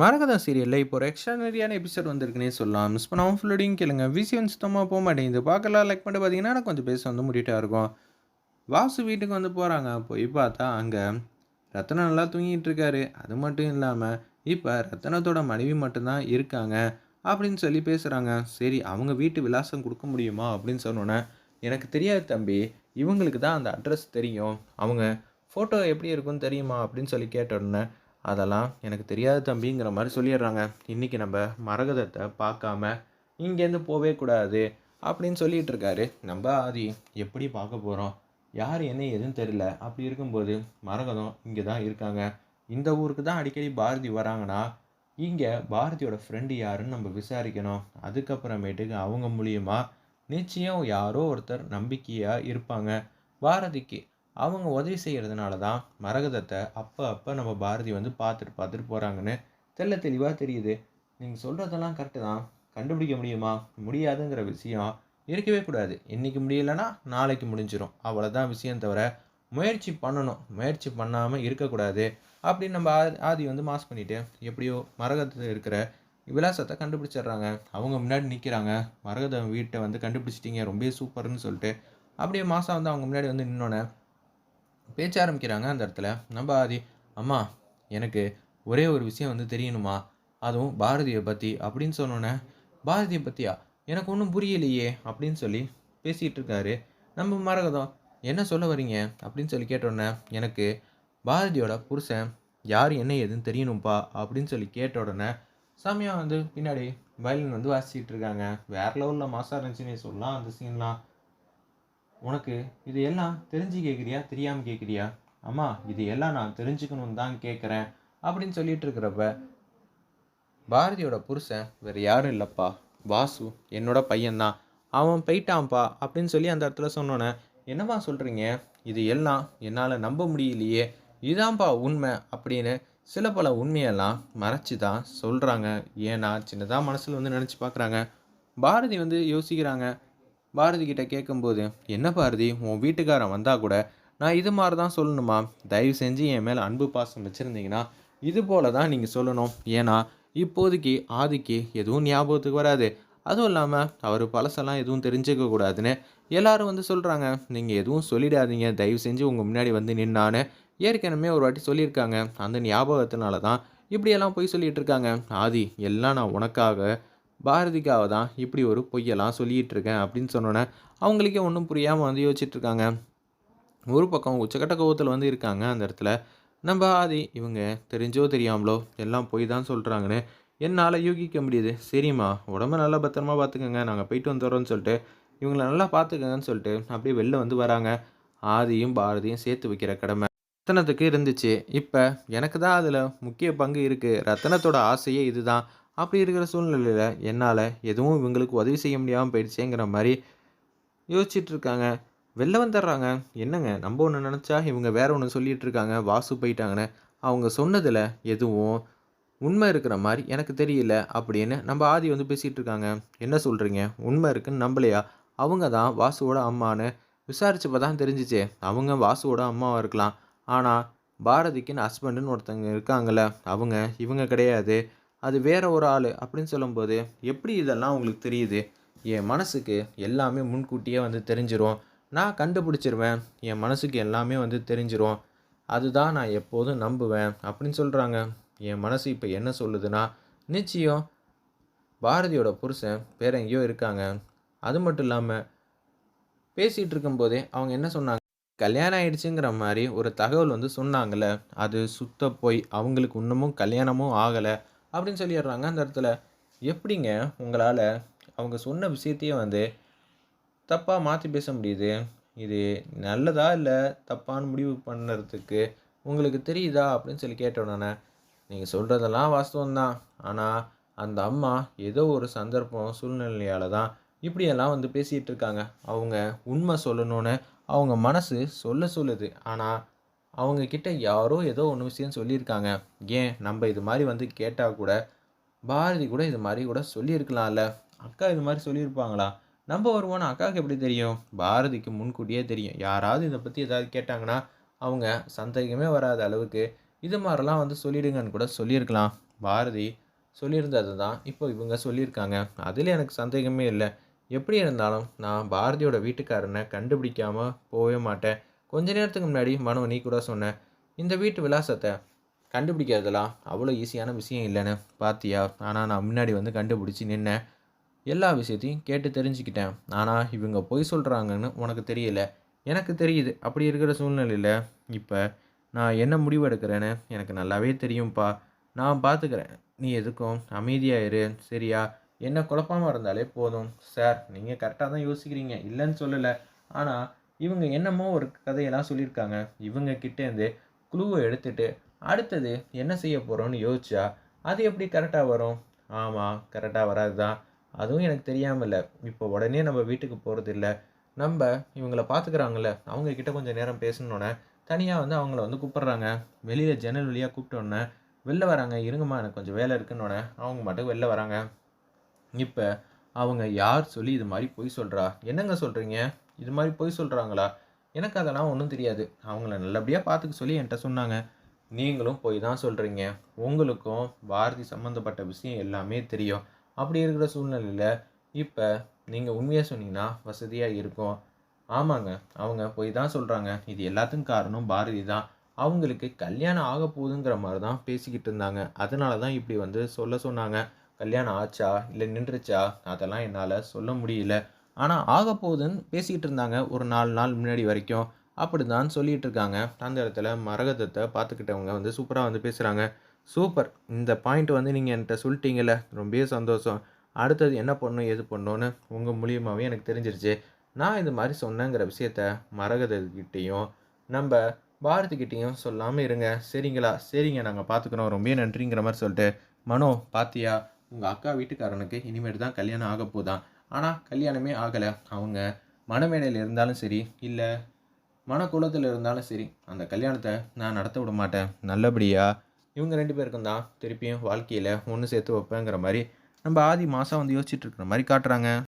மரகதா சீரியலில் இப்போ ஒரு எக்ஸ்ட்ரானரியான எபிசோட் வந்திருக்குன்னே சொல்லலாம். மிஸ் பண்ணாமல் ஃபுல்லோடையும் கேளுங்க. விஷயம் சுத்தமாக போக மாட்டேங்குது. பார்க்கலாம் லைக் பண்ணிட்டு பார்த்தீங்கன்னா எனக்கு கொஞ்சம் பேச வந்து முடிட்டாக இருக்கும். வாசு வீட்டுக்கு வந்து போகிறாங்க போய் பார்த்தா அங்கே ரத்னம் நல்லா தூங்கிட்டு இருக்காரு. அது மட்டும் இல்லாமல் இப்போ ரத்னத்தோட மனைவி மட்டும்தான் இருக்காங்க அப்படின்னு சொல்லி பேசுகிறாங்க சரி அவங்க வீட்டு விலாசம் கொடுக்க முடியுமா அப்படின்னு சொன்னோன்னே எனக்கு தெரியாது தம்பி. இவங்களுக்கு தான் அந்த அட்ரஸ் தெரியும். அவங்க ஃபோட்டோ எப்படி இருக்குன்னு தெரியுமா அப்படின்னு சொல்லி கேட்டோடனே அதெல்லாம் எனக்கு தெரியாது தம்பிங்கிற மாதிரி சொல்லிடுறாங்க. இன்றைக்கி நம்ம மரகதத்தை பார்க்காம இங்கேருந்து போவே கூடாது அப்படின்னு சொல்லிட்டு இருக்காரு நம்ம ஆதி எப்படி பார்க்க போகிறோம் யார் என்ன எதுவும் தெரியல. அப்படி இருக்கும்போது மரகதம் இங்கே தான் இருக்காங்க. இந்த ஊருக்கு தான் அடிக்கடி பாரதி வராங்கன்னா இங்கே பாரதியோட ஃப்ரெண்டு யாருன்னு நம்ம விசாரிக்கணும். அதுக்கப்புறமேட்டுக்கு அவங்க மூலியமாக நிச்சயம் யாரோ ஒருத்தர் நம்பிக்கையாக இருப்பாங்க. பாரதிக்கு அவங்க உதவி செய்கிறதுனால தான் மரகதத்தை அப்போ அப்போ நம்ம பாரதி வந்து பார்த்துட்டு பார்த்துட்டு போகிறாங்கன்னு தெள்ள தெளிவாக தெரியுது. நீங்கள் சொல்கிறதெல்லாம் கரெக்டு தான். கண்டுபிடிக்க முடியுமா? முடியாதுங்கிற விஷயம் இருக்கவே கூடாது. இன்றைக்கி முடியலன்னா நாளைக்கு முடிஞ்சிடும் அவ்வளோதான் விஷயம் தவிர முயற்சி பண்ணணும். முயற்சி பண்ணாமல் இருக்கக்கூடாது அப்படின்னு நம்ம ஆ- ஆதி வந்து மாஸ் பண்ணிட்டு எப்படியோ மரகதத்தில் இருக்கிற விலாசத்தை கண்டுபிடிச்சிடுறாங்க. அவங்க முன்னாடி நிற்கிறாங்க மரகதம் வீட்டை வந்து கண்டுபிடிச்சிட்டிங்க. ரொம்ப சூப்பர்னு சொல்லிட்டு அப்படியே மாதம் வந்து அவங்க முன்னாடி வந்து நின்னோன்னே பேச்ச ஆரம்பிக்கிறாங்க அந்த இடத்துல. நம்ம ஆதி அம்மா எனக்கு ஒரே ஒரு விஷயம் வந்து தெரியணுமா? அதுவும் பாரதியை பற்றி அப்படின்னு சொன்னோன்னே பாரதியை பற்றியா எனக்கு ஒன்றும் புரியலையே. அப்படின்னு சொல்லி பேசிகிட்டு இருக்காரு. நம்ம மரகதம் என்ன சொல்ல வரீங்க? அப்படின்னு சொல்லி கேட்டோடனே எனக்கு பாரதியோட புருஷன் யார் என்ன ஏதுன்னு தெரியணும்ப்பா அப்படின்னு சொல்லி கேட்ட உடனே சாமியா வந்து பின்னாடி வயலின் வந்து வாசிச்சிட்டு இருக்காங்க. வேற லெவலில் மாசா இருந்துச்சுன்னே சொல்லலாம் அந்த சீன்லாம் உனக்கு இது எல்லாம் தெரிஞ்சு கேட்குறியா தெரியாமல் கேட்குறியா அம்மா இது எல்லாம் நான் தெரிஞ்சுக்கணும்னு தான் கேட்குறேன் அப்படின்னு சொல்லிட்டு இருக்கிறப்ப பாரதியோட புருஷன் வேறு யாரும் இல்லைப்பா. வாசு என்னோட பையன்தான். அவன் போயிட்டான்ப்பா அப்படின்னு சொல்லி அந்த இடத்துல சொன்னோன்னே என்னம்மா சொல்கிறீங்க இது எல்லாம் என்னால் நம்ப முடியலையே. இதான்ப்பா உண்மை அப்படின்னு சில பல உண்மையெல்லாம் மறைச்சி தான் சொல்கிறாங்க ஏன்னா சின்னதாக மனசில் வந்து நினச்சி பார்க்குறாங்க பாரதி வந்து யோசிக்கிறாங்க பாரதி கிட்ட கேட்கும்போது என்ன பாரதி உன் வீட்டுக்காரன் வந்தால் கூட நான் இது மாதிரி தான் சொல்லணுமா? தயவு செஞ்சு என் மேலே அன்பு பாசம் வச்சுருந்தீங்கன்னா இது போல தான் நீங்கள் சொல்லணும். ஏன்னா இப்போதைக்கு ஆதிக்கு எதுவும் ஞாபகத்துக்கு வராது. அதுவும் இல்லாமல் அவர் பழசெல்லாம் எதுவும் தெரிஞ்சுக்க கூடாதுன்னு எல்லாரும் வந்து சொல்கிறாங்க நீங்கள் எதுவும் சொல்லிடாதீங்க. தயவு செஞ்சு உங்கள் முன்னாடி வந்து நின்னான்னு ஏற்கனவே ஒரு வாட்டி சொல்லியிருக்காங்க. அந்த ஞாபகத்தினால தான் இப்படியெல்லாம் போய் சொல்லிட்டு இருக்காங்க. ஆதி எல்லாம் நான் உனக்காக பாரதிக்காக தான் இப்படி ஒரு பொய்யெல்லாம் சொல்லிகிட்டு இருக்கேன் அப்படின்னு சொன்னோன்னே அவங்களுக்கே ஒன்றும் புரியாமல் வந்து யோசிச்சுட்ருக்காங்க. ஒரு பக்கம் உச்சக்கட்ட கோவத்தில் வந்து இருக்காங்க அந்த இடத்துல. நம்ம ஆதி இவங்க தெரிஞ்சோ தெரியாமலோ எல்லாம் போய் தான் சொல்கிறாங்கன்னு என்னால் யூகிக்க முடியுது. சரிம்மா உடம்ப நல்லா பத்திரமா பார்த்துக்கோங்க நாங்கள் போயிட்டு வந்துடுறோம்னு சொல்லிட்டு இவங்கள நல்லா பார்த்துக்கங்கன்னு சொல்லிட்டு அப்படியே வெளில வந்து வராங்க. ஆதியும் பாரதியும் சேர்த்து வைக்கிற கடமை ரத்தனத்துக்கு இருந்துச்சு. இப்போ எனக்கு தான் அதில் முக்கிய பங்கு இருக்குது ரத்தனத்தோட ஆசையே இதுதான். அப்படி இருக்கிற சூழ்நிலையில் என்னால் எதுவும் இவங்களுக்கு உதவி செய்ய முடியாமல் போயிடுச்சேங்கிற மாதிரி யோசிச்சுட்டு இருக்காங்க. வெளில வந்துடுறாங்க. என்னங்க? நம்ம ஒன்று நினச்சா இவங்க வேற ஒன்று சொல்லிகிட்டு இருக்காங்க. வாசு போயிட்டாங்கன்னு. அவங்க சொன்னதில் எதுவும் உண்மை இருக்கிற மாதிரி எனக்கு தெரியல அப்படின்னு நம்ம ஆதி வந்து பேசிகிட்டு இருக்காங்க. என்ன சொல்கிறீங்க உண்மை இருக்குன்னு நம்பலையா? அவங்க தான் வாசுவோட அம்மான்னு விசாரிச்சப்போ தான் தெரிஞ்சிச்சே. அவங்க வாசுவோட அம்மாவாக இருக்கலாம். ஆனால் பாரதிக்குன்னு ஹஸ்பண்டுன்னு ஒருத்தங்க இருக்காங்கள்ல அவங்க இவங்க கிடையாது. அது வேற ஒரு ஆள் அப்படின்னு சொல்லும்போது எப்படி இதெல்லாம் உங்களுக்கு தெரியுது? என் மனசுக்கு எல்லாமே முன்கூட்டியே வந்து தெரிஞ்சிரும். நான் கண்டுபிடிச்சிருவேன். என் மனசுக்கு எல்லாமே வந்து தெரிஞ்சிரும். அதுதான் நான் எப்போதும் நம்புவேன் அப்படின்னு சொல்கிறாங்க என் மனசு இப்போ என்ன சொல்லுதுன்னா நிச்சயம் பாரதியோட புருஷன் வேற எங்கேயோ இருக்காங்க. அது மட்டும் இல்லாமல் பேசிகிட்டு இருக்கும்போதே அவங்க என்ன சொன்னாங்க? கல்யாணம் ஆயிடுச்சுங்கிற மாதிரி ஒரு தகவல் வந்து சொன்னாங்கல்ல. அது சுத்த போய் அவங்களுக்கு இன்னமும் கல்யாணமும் ஆகலை. அப்படின்னு சொல்லிடுறாங்க அந்த இடத்துல. எப்படிங்க உங்களால் அவங்க சொன்ன விஷயத்தையே வந்து தப்பாக மாற்றி பேச முடியுது? இது நல்லதா இல்லை தப்பான முடிவு பண்ணுறதுக்கு உங்களுக்கு தெரியுதா? அப்படின்னு சொல்லி கேட்ட நீங்கள் சொல்கிறதெல்லாம் வாஸ்தவம் தான் ஆனால் அந்த அம்மா ஏதோ ஒரு சந்தர்ப்பம் சூழ்நிலையால் தான் இப்படியெல்லாம் வந்து பேசிகிட்டு இருக்காங்க. அவங்க உண்மை சொல்லணும்னு அவங்க மனசு சொல்ல சொல்லுது. ஆனால் அவங்கக்கிட்ட யாரோ ஏதோ ஒன்று விஷயம் சொல்லியிருக்காங்க. ஏன்? நம்ம இது மாதிரி வந்து கேட்டால் கூட பாரதி கூட இது மாதிரி கூட சொல்லியிருக்கலாம்ல. அக்கா இது மாதிரி சொல்லியிருப்பாங்களா? நம்ம வருவோம்னா அக்காவுக்கு எப்படி தெரியும்? பாரதிக்கு முன்கூட்டியே தெரியும். யாராவது இதை பற்றி ஏதாவது கேட்டாங்கன்னா அவங்க சந்தேகமே வராத அளவுக்கு இது மாதிரிலாம் வந்து சொல்லிடுங்கன்னு கூட சொல்லியிருக்கலாம். பாரதி சொல்லியிருந்தது தான் இப்போ இவங்க சொல்லியிருக்காங்க. அதில் எனக்கு சந்தேகமே இல்லை. எப்படி இருந்தாலும் நான் பாரதியோட வீட்டுக்காரனை கண்டுபிடிக்காமல் போகவே மாட்டேன். கொஞ்ச நேரத்துக்கு முன்னாடி மனோ நீ கூட சொன்ன இந்த வீட்டு விலாசத்தை கண்டுபிடிக்கிறதெல்லாம் அவ்வளோ ஈஸியான விஷயம் இல்லைன்னு பார்த்தியா ஆனால் நான் முன்னாடி வந்து கண்டுபிடிச்சி நின்னேன் எல்லா விஷயத்தையும் கேட்டு தெரிஞ்சுக்கிட்டேன். ஆனால் இவங்க பொய் சொல்கிறாங்கன்னு உனக்கு தெரியல. எனக்கு தெரியுது அப்படி இருக்கிற சூழ்நிலையில் இப்போ நான் என்ன முடிவு எடுக்கிறேன்னு எனக்கு நல்லாவே தெரியும்ப்பா நான் பார்த்துக்கிறேன் நீ எதுக்கும் அமைதியாக இரு சரியா? என்ன குழப்பமாக இருந்தாலே போதும். சார் நீங்கள் கரெக்டாக தான் யோசிக்கிறீங்க. இல்லைன்னு சொல்லலை. ஆனால் இவங்க என்னமோ ஒரு கதையெல்லாம் சொல்லியிருக்காங்க. இவங்க கிட்டேருந்து குழுவை எடுத்துட்டு அடுத்தது என்ன செய்ய போகிறோன்னு யோசிச்சா அது எப்படி கரெக்டாக வரும்? ஆமாம் கரெக்டாக வராது தான் அதுவும் எனக்கு தெரியாமல் இல்லை இப்போ உடனே நம்ம வீட்டுக்கு போகிறது இல்லை நம்ம இவங்கள பார்த்துக்குறாங்கல்ல அவங்க கிட்ட கொஞ்சம் நேரம் பேசணுன்னே தனியாக வந்து அவங்கள வந்து கூப்பிட்றாங்க. வெளியில் ஜன்னல் வழியாக கூப்பிட்டோன்னே வெளில வராங்க இருங்கம்மா எனக்கு கொஞ்சம் வேலை இருக்குன்னொன்னே அவங்க மட்டும் வெளில வராங்க. இப்போ அவங்க யார் சொல்லி இது மாதிரி பொய் சொல்கிறா என்னங்க சொல்கிறீங்க இது மாதிரி பொய் சொல்கிறாங்களா எனக்கு அதெல்லாம் ஒன்றும் தெரியாது. அவங்கள நல்லபடியாக பார்த்துக்க சொல்லி என்கிட்ட சொன்னாங்க. நீங்களும் போய் தான் சொல்கிறீங்க உங்களுக்கும் பாரதி சம்மந்தப்பட்ட விஷயம் எல்லாமே தெரியும். அப்படி இருக்கிற சூழ்நிலையில் இப்போ நீங்கள் உண்மையாக சொன்னீங்கன்னா வசதியாக இருக்கும். ஆமாங்க அவங்க போய் தான் சொல்கிறாங்க இது எல்லாத்துக்கும் காரணம் பாரதி தான். அவங்களுக்கு கல்யாணம் ஆக போகுதுங்கிற மாதிரி தான் பேசிக்கிட்டு இருந்தாங்க. அதனால தான் இப்படி வந்து சொல்ல சொன்னாங்க. கல்யாணம் ஆச்சா? இல்லை நின்றுச்சா? அதெல்லாம் என்னால் சொல்ல முடியல. ஆனால் ஆகப்போகுதுன்னு பேசிக்கிட்டு இருந்தாங்க ஒரு நாலு நாள் முன்னாடி வரைக்கும். அப்படி தான் சொல்லிகிட்டு இருக்காங்க அந்த இடத்துல மரகதத்தை பார்த்துக்கிட்டவங்க வந்து சூப்பராக வந்து பேசுகிறாங்க சூப்பர். இந்த பாயிண்ட் வந்து நீங்கள் என்கிட்ட சொல்லிட்டீங்கல்ல. ரொம்பவே சந்தோஷம். அடுத்தது என்ன பண்ணணும் எது பண்ணோன்னு உங்கள் மூலியமாகவே எனக்கு தெரிஞ்சிருச்சு. நான் இது மாதிரி சொன்னேங்கிற விஷயத்த மரகதக்கிட்டேயும் நம்ம பாரதிக்கிட்டேயும் சொல்லாமல் இருங்க. சரிங்களா? சரிங்க. நாங்கள் பார்த்துக்குறோம். ரொம்ப நன்றிங்கிற மாதிரி சொல்லிட்டு. மனோ பாத்தியா உங்கள் அக்கா வீட்டுக்காரனுக்கு இனிமேட்டு தான் கல்யாணம் ஆக போதான் ஆனால் கல்யாணமே ஆகலை. அவங்க மனமேடையில் இருந்தாலும் சரி இல்லை மனக்குளத்தில் இருந்தாலும் சரி அந்த கல்யாணத்தை நான் நடத்த விட மாட்டேன். நல்லபடியாக இவங்க ரெண்டு பேருக்கும் தான் திருப்பியும் வாழ்க்கையில் ஒன்று சேர்த்து வைப்பேங்கிற மாதிரி நம்ம ஆதி மாதம் வந்து யோசிச்சுட்டு இருக்கிற மாதிரி காட்டுறாங்க.